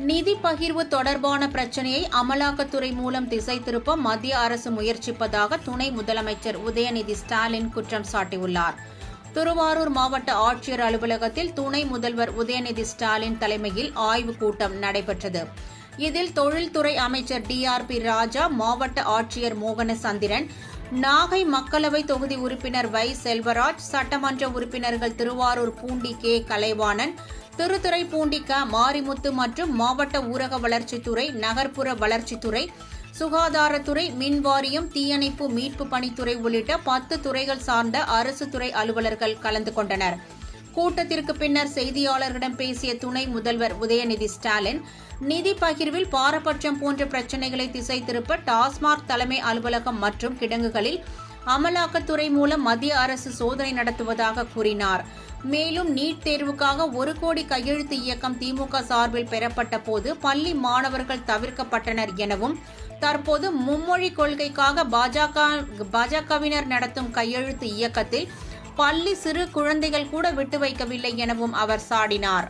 நிதி பகிர்வு தொடர்பான பிரச்சனையை அமலாக்கத்துறை மூலம் திசை திருப்ப மத்திய அரசு முயற்சிப்பதாக துணை முதலமைச்சர் உதயநிதி ஸ்டாலின் குற்றம் சாட்டியுள்ளார். திருவாரூர் மாவட்ட ஆட்சியர் அலுவலகத்தில் துணை முதல்வர் உதயநிதி ஸ்டாலின் தலைமையில் ஆய்வுக் கூட்டம் நடைபெற்றது. இதில் தொழில்துறை அமைச்சர் டிஆர்பி ராஜா மாவட்ட ஆட்சியர் மோகன சந்திரன் நாகை மக்களவை தொகுதி உறுப்பினர் வை. செல்வராஜ் சட்டமன்ற உறுப்பினர்கள் திருவாரூர் பூண்டி கே. கலைவாணன் திருத்துறைப்பூண்டி க மாரிமுத்து மற்றும் மாவட்ட ஊரக வளர்ச்சித்துறை நகர்ப்புற வளர்ச்சித்துறை சுகாதாரத்துறை மின்வாரியம் தீயணைப்பு மீட்பு பணித்துறை உள்ளிட்ட பத்து துறைகள் சார்ந்த அரசு துறை அலுவலர்கள் கலந்து கொண்டனர். கூட்டத்திற்கு பின்னர் செய்தியாளர்களிடம் பேசிய துணை முதல்வர் உதயநிதி ஸ்டாலின் நிதி பகிர்வில் பாரபட்சம் போன்ற பிரச்சினைகளை திசை திருப்ப டாஸ்மாக் தலைமை அலுவலகம் மற்றும் கிடங்குகளில் அமலாக்கத்துறை மூலம் மத்திய அரசு சோதனை நடத்துவதாக கூறினார். மேலும் நீட் தேர்வுக்காக ஒரு கோடி கையெழுத்து இயக்கம் திமுக சார்பில் பெறப்பட்ட போது பள்ளி மாணவர்கள் தவிர்க்கப்பட்டனர் எனவும் தற்போது மும்மொழி கொள்கைக்காக பாஜக பாஜகவினர் நடத்தும் கையெழுத்து இயக்கத்தில் பள்ளி சிறு குழந்தைகள் கூட விட்டு வைக்கவில்லை எனவும் அவர் சாடினார்.